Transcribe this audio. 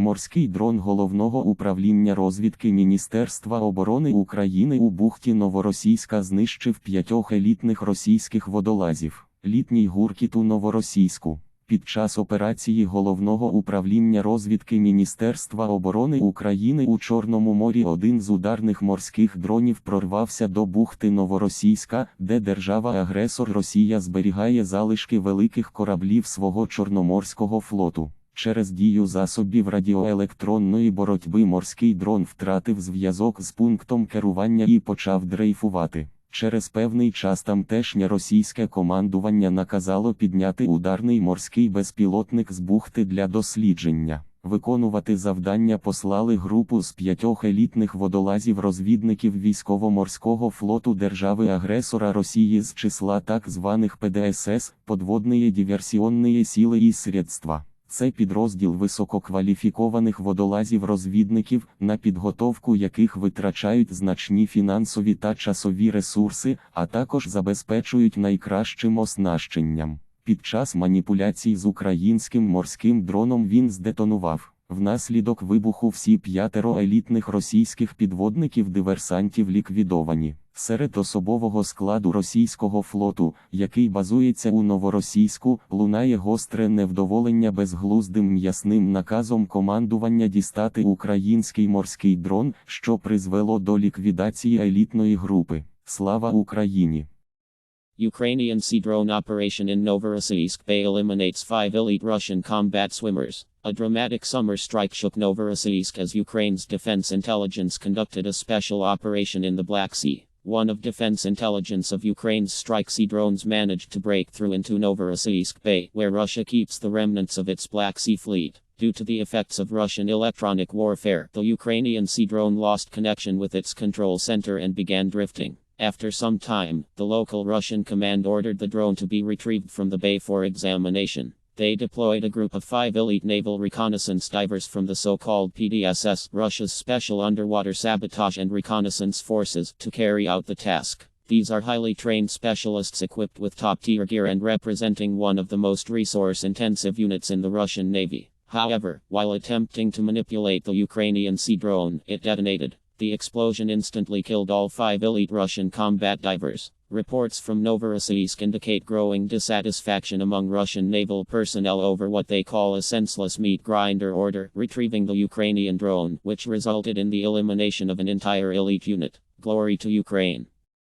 Морський дрон головного управління розвідки Міністерства оборони України у бухті Новоросійська знищив п'ятьох елітних російських водолазів. Літній гуркіт у Новоросійську. Під час операції головного управління розвідки Міністерства оборони України у Чорному морі один з ударних морських дронів прорвався до бухти Новоросійська, де держава-агресор Росія зберігає залишки великих кораблів свого Чорноморського флоту. Через дію засобів радіоелектронної боротьби морський дрон втратив зв'язок з пунктом керування і почав дрейфувати. Через певний час тамтешнє російське командування наказало підняти ударний морський безпілотник з бухти для дослідження. Виконувати завдання послали групу з п'ятьох елітних водолазів-розвідників військово-морського флоту держави-агресора Росії з числа так званих ПДСС, подводні диверсіонні сили і средства. Це підрозділ висококваліфікованих водолазів-розвідників, на підготовку яких витрачають значні фінансові та часові ресурси, а також забезпечують найкращим оснащенням. Під час маніпуляцій з українським морським дроном він здетонував. Внаслідок вибуху всі п'ятеро елітних російських підводників-диверсантів ліквідовані. Серед особового складу російського флоту, який базується у Новоросійську, лунає гостре невдоволення безглуздим м'ясним наказом командування дістати український морський дрон, що призвело до ліквідації елітної групи. Слава Україні! Ukrainian sea drone operation in Novorossiysk Bay eliminates five elite Russian combat swimmers. A dramatic summer strike shook Novorossiysk as Ukraine's defense intelligence conducted a special operation in the Black Sea. One of defense intelligence of Ukraine's strike sea drones managed to break through into Novorossiysk Bay, where Russia keeps the remnants of its Black Sea fleet. Due to the effects of Russian electronic warfare, the Ukrainian sea drone lost connection with its control center and began drifting. After some time, the local Russian command ordered the drone to be retrieved from the bay for examination. They deployed a group of five elite naval reconnaissance divers from the so called PDSS, Russia's Special Underwater Sabotage and Reconnaissance Forces, to carry out the task. These are highly trained specialists equipped with top tier gear and representing one of the most resource intensive units in the Russian Navy. However, while attempting to manipulate the Ukrainian sea drone, it detonated. The explosion instantly killed all five elite Russian combat divers. Reports from Novorossiysk indicate growing dissatisfaction among Russian naval personnel over what they call a senseless meat grinder order, retrieving the Ukrainian drone, which resulted in the elimination of an entire elite unit. Glory to Ukraine.